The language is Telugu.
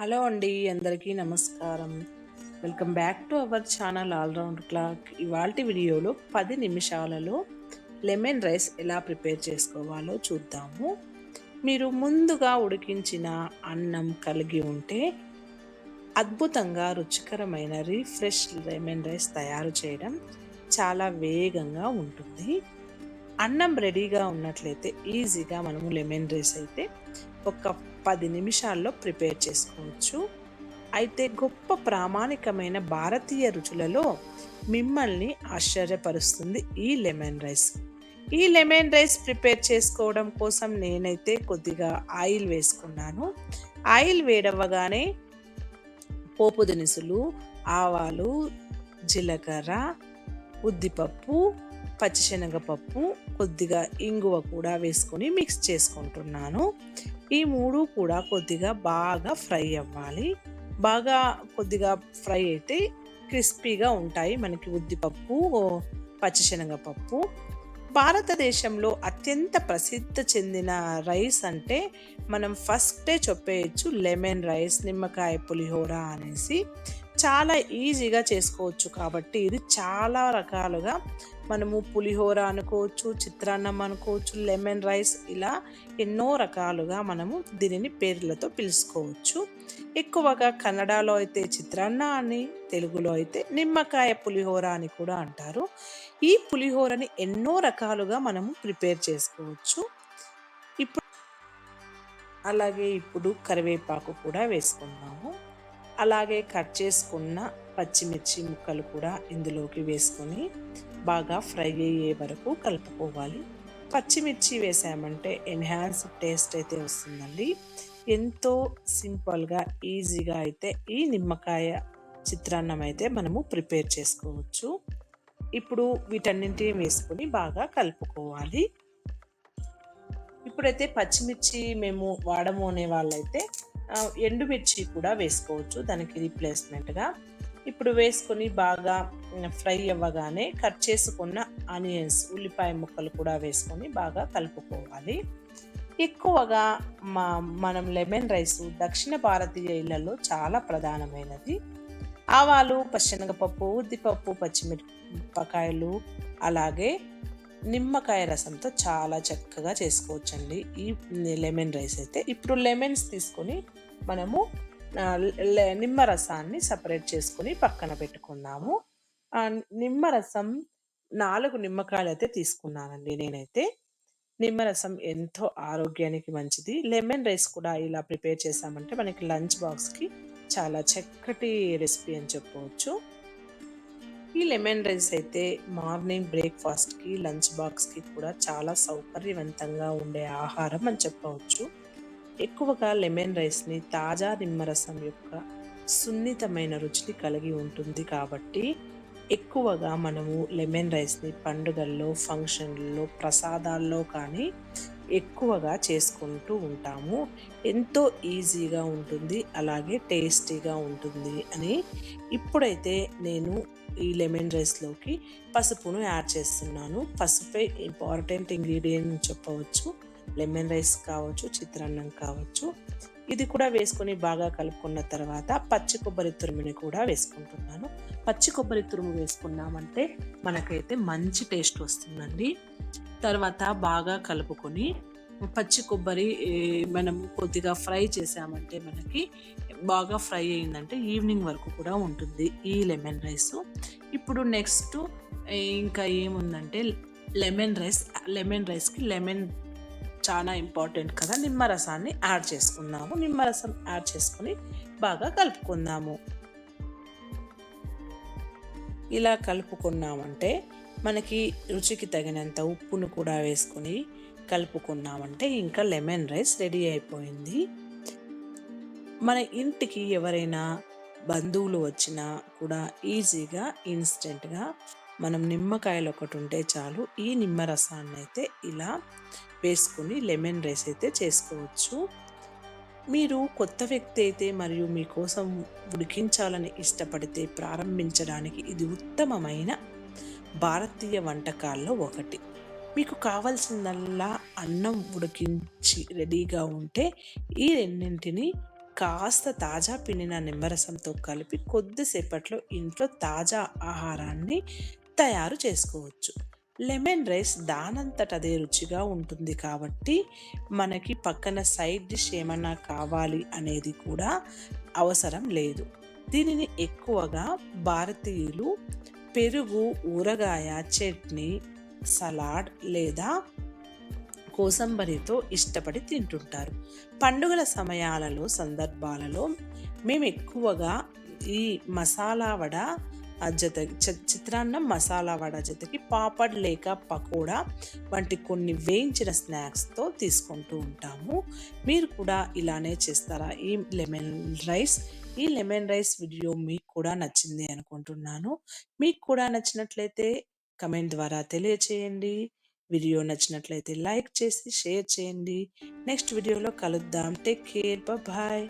హలో అండి అందరికీ నమస్కారం. Welcome back to our channel all round clock. ఇవాళ వీడియోలో పది నిమిషాలలో లెమన్ రైస్ ఎలా ప్రిపేర్ చేసుకోవాలో చూద్దాము. మీరు ముందుగా ఉడికించిన అన్నం కలిగి ఉంటే అద్భుతంగా రుచికరమైన రీఫ్రెష్ లెమన్ రైస్ తయారు చేయడం చాలా వేగంగా ఉంటుంది. అన్నం రెడీగా ఉన్నట్లయితే ఈజీగా మనము లెమన్ రైస్ అయితే ఒక పది నిమిషాల్లో ప్రిపేర్ చేసుకోవచ్చు. అయితే గొప్ప ప్రామాణికమైన భారతీయ రుచులలో మిమ్మల్ని ఆశ్చర్యపరుస్తుంది ఈ లెమన్ రైస్. ఈ లెమన్ రైస్ ప్రిపేర్ చేసుకోవడం కోసం నేనైతే కొద్దిగా ఆయిల్ వేసుకున్నాను. ఆయిల్ వేడవ్వగానే పోపు దినుసులు ఆవాలు జీలకర్ర ఉద్దిపప్పు పచ్చిశనగపప్పు కొద్దిగా ఇంగువ కూడా వేసుకొని మిక్స్ చేసుకుంటున్నాను. ఈ మూడు కూడా కొద్దిగా బాగా ఫ్రై అవ్వాలి. బాగా కొద్దిగా ఫ్రై అయితే క్రిస్పీగా ఉంటాయి మనకి ఉద్దిపప్పు పచ్చిశనగపప్పు. భారతదేశంలో అత్యంత ప్రసిద్ధ చెందిన రైస్ అంటే మనం ఫస్టే చెప్పేయచ్చు లెమన్ రైస్ నిమ్మకాయ పులిహోర అనేసి. చాలా ఈజీగా చేసుకోవచ్చు కాబట్టి ఇది చాలా రకాలుగా మనము పులిహోర అనుకోవచ్చు చిత్రాన్నం అనుకోవచ్చు లెమన్ రైస్ ఇలా ఎన్నో రకాలుగా మనము దీనిని పేర్లతో పిలుచుకోవచ్చు. ఎక్కువగా కన్నడలో అయితే చిత్రాన్న అని తెలుగులో అయితే నిమ్మకాయ పులిహోర అని కూడా అంటారు. ఈ పులిహోరని ఎన్నో రకాలుగా మనము ప్రిపేర్ చేసుకోవచ్చు. ఇప్పుడు అలాగే ఇప్పుడు కరివేపాకు కూడా వేసుకున్నాము అలాగే కట్ చేసుకున్న పచ్చిమిర్చి ముక్కలు కూడా ఇందులోకి వేసుకొని బాగా ఫ్రై అయ్యే వరకు కలుపుకోవాలి. పచ్చిమిర్చి వేసామంటే ఎన్హాన్స్ టేస్ట్ అయితే వస్తుందండి. ఎంతో సింపుల్గా ఈజీగా అయితే ఈ నిమ్మకాయ చిత్రాన్నం అయితే మనము ప్రిపేర్ చేసుకోవచ్చు. ఇప్పుడు వీటన్నింటినీ వేసుకొని బాగా కలుపుకోవాలి. ఇప్పుడైతే పచ్చిమిర్చి మేము వాడము అనే వాళ్ళైతే ఎండుమిర్చి కూడా వేసుకోవచ్చు దానికి రీప్లేస్మెంట్గా ఇప్పుడు వేసుకొని బాగా ఫ్రై అవ్వగానే కట్ చేసుకున్న ఆనియన్స్ ఉల్లిపాయ ముక్కలు కూడా వేసుకొని బాగా కలుపుకోవాలి. ఎక్కువగా మా మనం లెమన్ రైస్ దక్షిణ భారతీయ ఇళ్ళలో చాలా ప్రధానమైనది. ఆవాలు పచ్చనగపప్పు ఉద్దిపప్పు పచ్చిమిరపకాయలు అలాగే నిమ్మకాయ రసంతో చాలా చక్కగా చేసుకోవచ్చండి. ఈ లెమన్ రైస్ అయితే. ఇప్పుడు లెమన్స్ తీసుకొని మనము నిమ్మరసాన్ని సపరేట్ చేసుకొని పక్కన పెట్టుకున్నాము నిమ్మరసం నాలుగు నిమ్మకాయలు అయితే తీసుకున్నానండి నేనైతే. నిమ్మరసం ఎంతో ఆరోగ్యానికి మంచిది. లెమన్ రైస్ కూడా ఇలా ప్రిపేర్ చేసామంటే మనకి లంచ్ బాక్స్కి చాలా చక్కటి రెసిపీ అని చెప్పవచ్చు. ఈ లెమన్ రైస్ అయితే మార్నింగ్ బ్రేక్ఫాస్ట్కి లంచ్ బాక్స్కి కూడా చాలా సౌకర్యవంతంగా ఉండే ఆహారం అని చెప్పవచ్చు. ఎక్కువగా లెమన్ రైస్ని తాజా నిమ్మరసం యొక్క సున్నితమైన రుచిని కలిగి ఉంటుంది కాబట్టి ఎక్కువగా మనము లెమన్ రైస్ని పండుగల్లో ఫంక్షన్లలో ప్రసాదాల్లో కానీ ఎక్కువగా చేసుకుంటూ ఉంటాము. ఎంతో ఈజీగా ఉంటుంది అలాగే టేస్టీగా ఉంటుంది అని. ఇప్పుడైతే నేను ఈ లెమన్ రైస్లోకి పసుపును యాడ్ చేస్తున్నాను. పసుపే ఇంపార్టెంట్ ఇంగ్రీడియంట్ చెప్పవచ్చు. లెమన్ రైస్ కావచ్చు చిత్రాన్నం కావచ్చు. ఇది కూడా వేసుకొని బాగా కలుపుకున్న తర్వాత పచ్చి కొబ్బరి తురుముని కూడా వేసుకుంటున్నాను. పచ్చి కొబ్బరి తురుము వేసుకున్నామంటే మనకైతే మంచి టేస్ట్ వస్తుందండి. తర్వాత బాగా కలుపుకొని పచ్చి కొబ్బరి మనం కొద్దిగా ఫ్రై చేసామంటే మనకి బాగా ఫ్రై అయిందంటే ఈవినింగ్ వరకు కూడా ఉంటుంది ఈ లెమన్ రైస్. ఇప్పుడు నెక్స్ట్ ఇంకా ఏముందంటే లెమన్ రైస్ లెమన్ రైస్కి లెమన్ చాలా ఇంపార్టెంట్ కదా. నిమ్మరసాన్ని యాడ్ చేసుకుందాము. నిమ్మరసం యాడ్ చేసుకుని బాగా కలుపుకుందాము. ఇలా కలుపుకున్నామంటే మనకి రుచికి తగినంత ఉప్పును కూడా వేసుకుని కలుపుకున్నామంటే ఇంకా లెమన్ రైస్ రెడీ అయిపోయింది. మన ఇంటికి ఎవరైనా బంధువులు వచ్చినా కూడా ఈజీగా ఇన్స్టెంట్గా మనం నిమ్మకాయలు ఒకటి ఉంటే చాలు ఈ నిమ్మరసాన్ని అయితే ఇలా వేసుకొని లెమన్ రైస్ అయితే చేసుకోవచ్చు. మీరు కొత్త వ్యక్తి అయితే మరియు మీకోసం ఉడికించాలని ఇష్టపడితే ప్రారంభించడానికి ఇది ఉత్తమమైన భారతీయ వంటకాల్లో ఒకటి. మీకు కావాల్సిందల్లా అన్నం ఉడికించి రెడీగా ఉంటే ఈ రెండింటిని కాస్త తాజా పిండిన నిమ్మరసంతో కలిపి కొద్దిసేపట్లో ఇంట్లో తాజా ఆహారాన్ని తయారు చేసుకోవచ్చు. లెమన్ రైస్ దానంతట అదే రుచిగా ఉంటుంది కాబట్టి మనకి పక్కన సైడ్ డిష్ ఏమన్నా కావాలి అనేది కూడా అవసరం లేదు. దీనిని ఎక్కువగా భారతీయులు పెరుగు ఊరగాయ చట్నీ సలాడ్ లేదా కోసంబరితో ఇష్టపడి తింటుంటారు. పండుగల సమయాలలో సందర్భాలలో మేము ఎక్కువగా ఈ మసాలా వడ జత చిత్రాన్నం మసాలా వడ జతకి పాపడ్ లేక పకోడా వంటి కొన్ని వేయించిన స్నాక్స్తో తీసుకుంటూ ఉంటాము. మీరు కూడా ఇలానే చేస్తారా? ఈ లెమన్ రైస్ ఈ లెమన్ రైస్ వీడియో మీకు కూడా నచ్చింది అనుకుంటున్నాను. మీకు కూడా నచ్చినట్లయితే కమెంట్ ద్వారా తెలియచేయండి. వీడియో నచ్చినట్లయితే లైక్ చేసి షేర్ చేయండి. నెక్స్ట్ వీడియోలో కలుద్దాం. Take care. బాయ్.